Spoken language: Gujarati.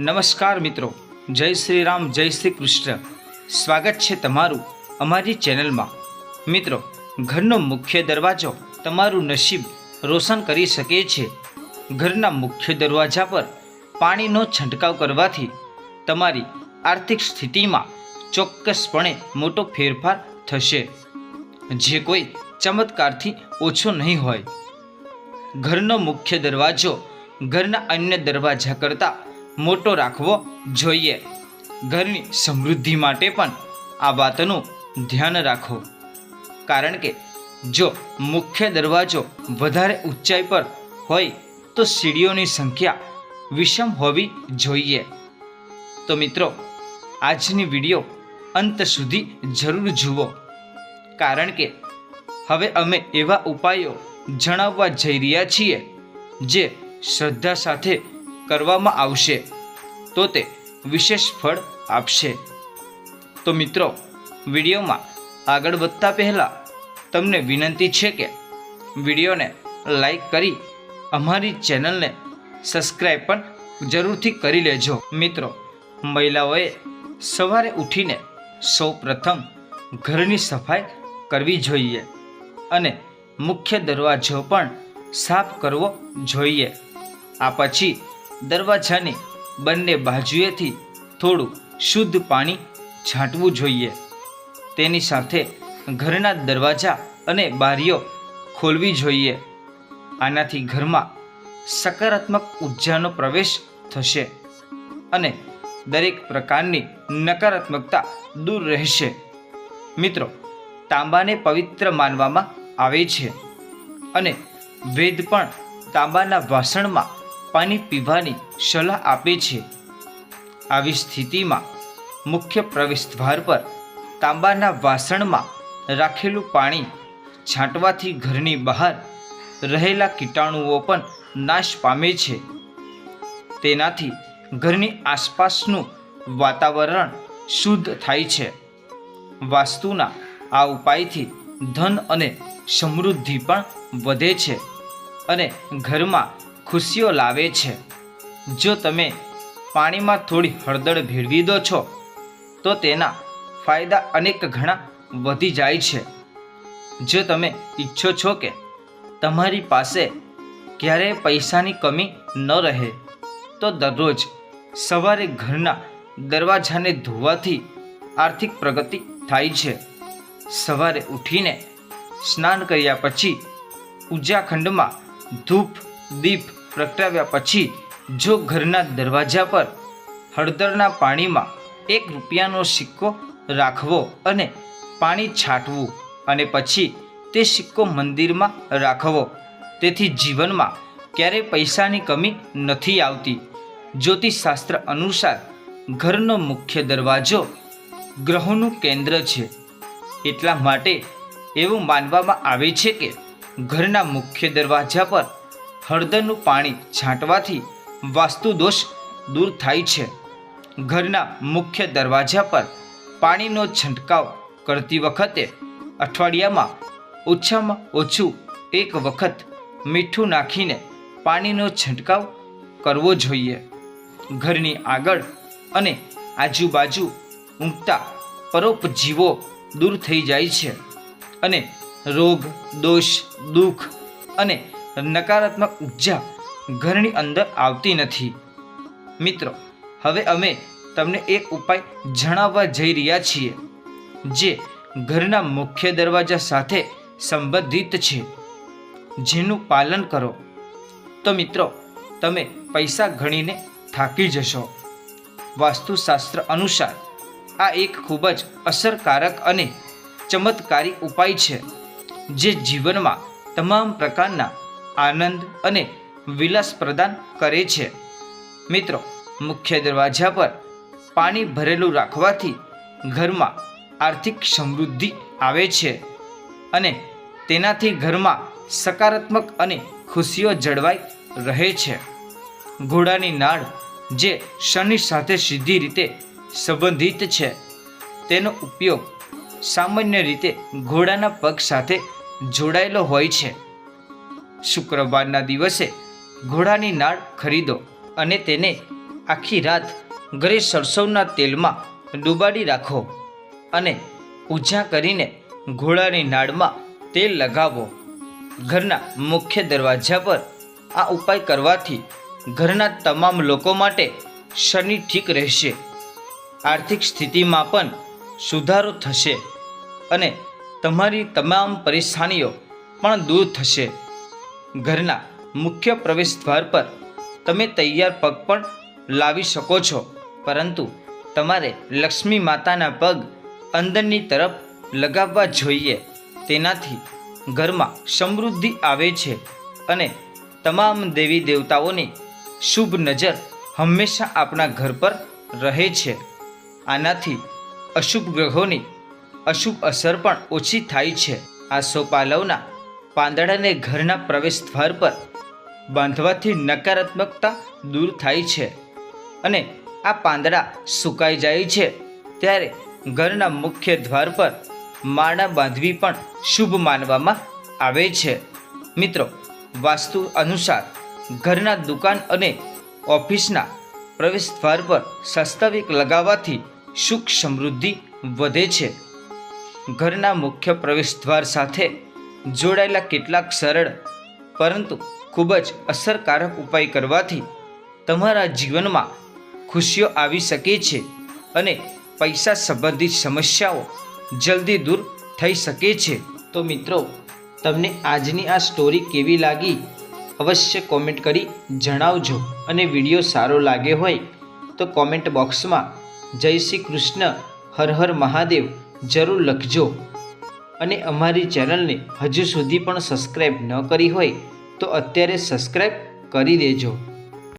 નમસ્કાર મિત્રો. જય શ્રી રામ, જય શ્રી કૃષ્ણ. સ્વાગત છે તમારું અમારી ચેનલમાં. મિત્રો, ઘરનો મુખ્ય દરવાજો તમારું નસીબ રોશન કરી શકે છે. ઘરના મુખ્ય દરવાજા પર પાણીનો છંટકાવ કરવાથી તમારી આર્થિક સ્થિતિમાં ચોક્કસપણે મોટો ફેરફાર થશે. જે કોઈ ચમત્કારથી ઓછો નહીં હોય. ઘરનો મુખ્ય દરવાજો ઘરના અન્ય દરવાજા કરતાં મોટો રાખવો જોઈએ. ઘરની સમૃદ્ધિ માટે પણ આ વાતનું ધ્યાન રાખો. કારણ કે જો મુખ્ય દરવાજો વધારે ઊંચાઈ પર હોય તો સીડીઓની સંખ્યા વિષમ હોવી જોઈએ. તો મિત્રો, આજની વીડિયો અંત સુધી જરૂર જુઓ. કારણ કે હવે અમે એવા ઉપાયો જણાવવા જઈ રહ્યા છીએ જે શ્રદ્ધા સાથે કરવામાં આવશે. તો તે વિશેષ ફળ આપશે. તો મિત્રો, વિડીયોમાં આગળ વધતા પહેલાં તમને વિનંતી છે કે વિડીયોને લાઈક કરી અમારી ચેનલને સબસ્ક્રાઈબ પણ જરૂરથી કરી લેજો. મિત્રો, મહિલાઓએ સવારે ઉઠીને સૌ પ્રથમ ઘરની સફાઈ કરવી જોઈએ અને મુખ્ય દરવાજો પણ સાફ કરવો જોઈએ. આ પછી દરવાજાની બંને બાજુએથી થોડું શુદ્ધ પાણી છાંટવું જોઈએ. તેની સાથે ઘરના દરવાજા અને બારીઓ ખોલવી જોઈએ. આનાથી ઘરમાં સકારાત્મક ઉર્જાનો પ્રવેશ થશે અને દરેક પ્રકારની નકારાત્મકતા દૂર રહેશે. મિત્રો, તાંબાને પવિત્ર માનવામાં આવે છે અને વેદ પણ તાંબાના વાસણમાં પાણી પીવાની સલાહ આપે છે. આવી સ્થિતિમાં મુખ્ય પ્રવેશદ્વાર પર તાંબાના વાસણમાં રાખેલું પાણી છાંટવાથી ઘરની બહાર રહેલા કીટાણુઓ પણ નાશ પામે છે. તેનાથી ઘરની આસપાસનું વાતાવરણ શુદ્ધ થાય છે. વાસ્તુના આ ઉપાયથી ધન અને સમૃદ્ધિ પણ વધે છે અને ઘરમાં ખુશીઓ લાવે છે. જો તમે પાણીમાં થોડી હળદર ભેળવી દો છો, તો તેના ફાયદા અનેક ઘણા વધી જાય છે. જો તમે ઈચ્છો છો કે તમારી પાસે ક્યારેય પૈસાની કમી ન રહે, તો દરરોજ સવારે ઘરના દરવાજાને ધોવાથી આર્થિક પ્રગતિ થાય છે. સવારે ઉઠીને સ્નાન કર્યા પછી પૂજાખંડમાં ધૂપ, દીપ પ્રગટાવ્યા પછી જો ઘરના દરવાજા પર હળદરના પાણીમાં એક રૂપિયાનો સિક્કો રાખવો અને પાણી છાંટવું અને પછી તે સિક્કો મંદિરમાં રાખવો, તેથી જીવનમાં ક્યારેય પૈસાની કમી નથી આવતી. જ્યોતિષશાસ્ત્ર અનુસાર ઘરનો મુખ્ય દરવાજો ગ્રહોનું કેન્દ્ર છે. એટલા માટે એવું માનવામાં આવે છે કે ઘરના મુખ્ય દરવાજા પર હળદરનું પાણી છાંટવાથી વાસ્તુ દોષ દૂર થાય છે. ઘરના મુખ્ય દરવાજા પર પાણીનો છંટકાવ કરતી વખતે અઠવાડિયામાં ઓછામાં ઓછું એક વખત મીઠું નાખીને પાણીનો છંટકાવ કરવો જોઈએ. ઘરની આગળ અને આજુબાજુ ઊંઘતા પરોપજીવો દૂર થઈ જાય છે અને રોગ, દોષ, દુઃખ અને નકારાત્મક ઊર્જા ઘરની અંદર આવતી નથી. મિત્રો, હવે અમે તમને એક ઉપાય જણાવવા જઈ રહ્યા છીએ, જે ઘરના મુખ્ય દરવાજા સાથે સંબંધિત છે, જેનું પાલન કરો. તો મિત્રો, તમે પૈસા ગણીને થાકી જશો. વાસ્તુશાસ્ત્ર અનુસાર, આ એક ખૂબ જ અસરકારક અને ચમત્કારી ઉપાય છે, જે જીવનમાં તમામ પ્રકારના આનંદ અને વિલાસ પ્રદાન કરે છે. મિત્રો, મુખ્ય દરવાજા પર પાણી ભરેલું રાખવાથી ઘરમાં આર્થિક સમૃદ્ધિ આવે છે અને તેનાથી ઘરમાં સકારાત્મક અને ખુશીઓ જળવાઈ રહે છે. ઘોડાની નાળ જે શનિ સાથે સીધી રીતે સંબંધિત છે, તેનો ઉપયોગ સામાન્ય રીતે ઘોડાના પગ સાથે જોડાયેલો હોય છે. શુક્રવારના દિવસે ઘોડાની નાળ ખરીદો અને તેને આખી રાત ઘરે સરસવના તેલમાં ડૂબાડી રાખો અને પૂજા કરીને ઘોડાની નાળમાં તેલ લગાવો. ઘરના મુખ્ય દરવાજા પર આ ઉપાય કરવાથી ઘરના તમામ લોકો માટે શનિ ઠીક રહેશે. આર્થિક સ્થિતિમાં પણ સુધારો થશે અને તમારી તમામ પરેશાનીઓ પણ દૂર થશે. ઘરના મુખ્ય પ્રવેશ દ્વાર પર તમે તૈયાર પગ પણ લાવી શકો છો. પરંતુ તમારે લક્ષ્મી માતાના પગ અંદરની તરફ લગાવવા જોઈએ. તેનાથી ઘરમાં સમૃદ્ધિ આવે છે અને તમામ દેવી દેવતાઓની શુભ નજર હંમેશા આપણા ઘર પર રહે છે. આનાથી અશુભ ગ્રહોની અશુભ અસર પણ ઓછી થાય છે. આ સોપાલવના પાંદડાને ઘરના પ્રવેશ દ્વાર પર બાંધવાથી નકારાત્મકતા દૂર થાય છે અને આ પાંદડા સુકાઈ જાય છે ત્યારે ઘરના મુખ્ય દ્વાર પર માળા બાંધવી પણ શુભ માનવામાં આવે છે. મિત્રો, વાસ્તુ અનુસાર ઘરના દુકાન અને ઓફિસના પ્રવેશ દ્વાર પર સસ્તાવિક લગાવવાથી સુખ સમૃદ્ધિ વધે છે. ઘરના મુખ્ય પ્રવેશ દ્વાર સાથે જોડાયેલા કેટલાક સરળ, પરંતુ ખૂબ જ અસરકારક ઉપાય કરવાથી તમારા જીવનમાં ખુશીઓ આવી શકે છે અને પૈસા સંબંધિત સમસ્યાઓ જલ્દી દૂર થઈ શકે છે. તો મિત્રો, તમને આજની આ સ્ટોરી કેવી લાગી? અવશ્ય કોમેન્ટ કરી જણાવજો અને વીડિયો સારો લાગ્યો હોય તો કોમેન્ટ બોક્સમાં જય શ્રી કૃષ્ણ, હર હર મહાદેવ જરૂર લખજો. અને અમારી ચેનલને હજુ સુધી પણ સબસ્ક્રાઈબ ન કરી હોય તો અત્યારે સબસ્ક્રાઈબ કરી દેજો.